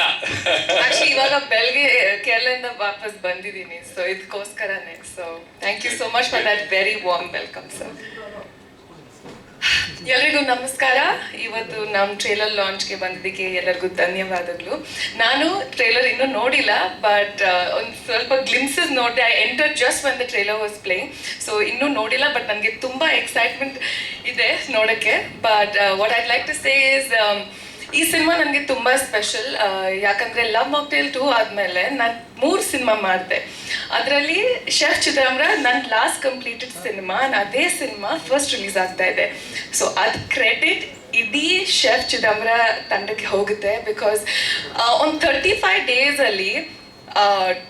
ಇಲ್ಲ. ಆಕ್ಚುಲಿ ಇವಾಗ ಬೆಳಗ್ಗೆ ಕೇರಳದಿಂದ ವಾಪಸ್ ಬಂದಿದ್ದೀನಿ. So ಇದಕ್ಕೋಸ್ಕರನೇ so thank you so much for that very warm welcome sir ಎಲ್ರಿಗೂ ನಮಸ್ಕಾರ. ಇವತ್ತು ನಮ್ಮ ಟ್ರೇಲರ್ ಲಾಂಚ್ಗೆ ಬಂದಿದ್ದಕ್ಕೆ ಎಲ್ಲರಿಗೂ ಧನ್ಯವಾದಗಳು. ನಾನು ಟ್ರೇಲರ್ ಇನ್ನೂ ನೋಡಿಲ್ಲ ಬಟ್ ಒಂದು ಸ್ವಲ್ಪ ಗ್ಲಿಮ್ಸಸ್ ನೋಡಿದೆ. I enter just the trailer was playing so ಇನ್ನೂ ನೋಡಿಲ್ಲ ಬಟ್ ನನಗೆ ತುಂಬ ಎಕ್ಸೈಟ್ಮೆಂಟ್ ಇದೆ ನೋಡೋಕ್ಕೆ. But what I like to say is ಈ ಸಿನಿಮಾ ನನಗೆ ತುಂಬ ಸ್ಪೆಷಲ್ ಯಾಕಂದರೆ ಲವ್ ಮಾಕ್ಟೇಲ್ ಟೂ ಆದಮೇಲೆ ನಾನು ಮೂರು ಸಿನಿಮಾ ಮಾಡಿದೆ. ಅದರಲ್ಲಿ ಶೆಫ್ ಚಿದಂಬರ ನನ್ನ ಲಾಸ್ಟ್ ಕಂಪ್ಲೀಟೆಡ್ ಸಿನಿಮಾ ಅದೇ ಸಿನಿಮಾ ಫಸ್ಟ್ ರಿಲೀಸ್ ಆಗ್ತಾ ಇದೆ. ಸೊ ಅದು ಕ್ರೆಡಿಟ್ ಇಡೀ ಶೆಫ್ ಚಿದಂಬರ ತಂಡಕ್ಕೆ ಹೋಗುತ್ತೆ ಬಿಕಾಸ್ ಒಂದು ಥರ್ಟಿ ಫೈವ್ ಡೇಸಲ್ಲಿ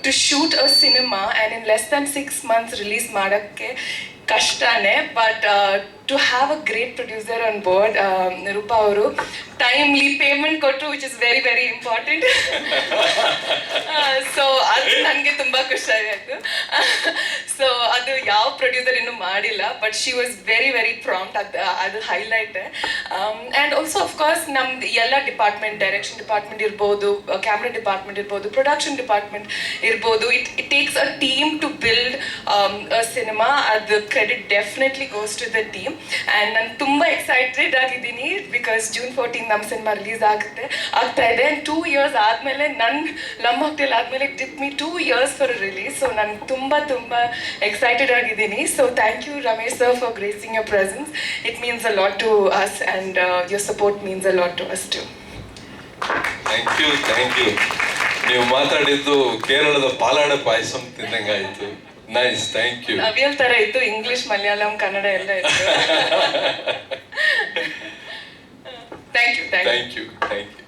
to shoot a cinema and in less than six months release ಮಾಡೋಕ್ಕೆ ಕಷ್ಟನೇ but to have a great producer on board Roopa ಅವರು ಟೈಮ್ಲಿ ಪೇಮೆಂಟ್ ಕೊಟ್ಟರು which is very very important so ಅದು ನನಗೆ ತುಂಬ ಖುಷಿ ಆಯಿತು. ಯಾವ ಪ್ರೊಡ್ಯೂಸರ್ ಇನ್ನೂ ಮಾಡಿಲ್ಲ but she was very very prompt ಅದು ಅದು highlight and also of course ನಮ್ದು ಎಲ್ಲ ಡಿಪಾರ್ಟ್ಮೆಂಟ್ ಡೈರೆಕ್ಷನ್ ಡಿಪಾರ್ಟ್ಮೆಂಟ್ ಇರ್ಬೋದು ಕ್ಯಾಮ್ರಾ ಡಿಪಾರ್ಟ್ಮೆಂಟ್ ಇರ್ಬೋದು ಪ್ರೊಡಕ್ಷನ್ ಡಿಪಾರ್ಟ್ಮೆಂಟ್ ಇರ್ಬೋದು. It it takes a team to build cinema ಅದು credit definitely goes to the team and ನಾನು ತುಂಬ ಎಕ್ಸೈಟೆಡ್ ಆಗಿದ್ದೀನಿ ಬಿಕಾಸ್ ಜೂನ್ ಫೋರ್ಟೀನ್ ನಮ್ಮ ಸಿನಿಮಾ ರಿಲೀಸ್ ಆಗುತ್ತೆ, ಆಗ್ತಾ ಇದೆ. ಆ್ಯಂಡ್ ಟೂ ಇಯರ್ಸ್ ಆದಮೇಲೆ ನನ್ನ ನಮ್ಮ ಹೋಟೆಲ್ ಆದಮೇಲೆ took me two years for release so ನಾನು ತುಂಬ ತುಂಬ ಎಕ್ಸೈಟೆಡ್ ಆಗಿದ್ದೀನಿ. So thank you Ramesh sir for gracing your presence it means a lot to us and your support means a lot to us to thank you thank you ನೀವು ಮಾತಾಡಿದ್ದು ಕೇರಳದ ಪಾಲಾಡ ಪಾಯಸಂ ತಿಂದಂಗಾಯಿತು nice thank you ನವ್ಯಲ್ ಥರ ಇತ್ತು English Malayalam Kannada ಎಲ್ಲ ಇತ್ತು. Thank you thank you thank you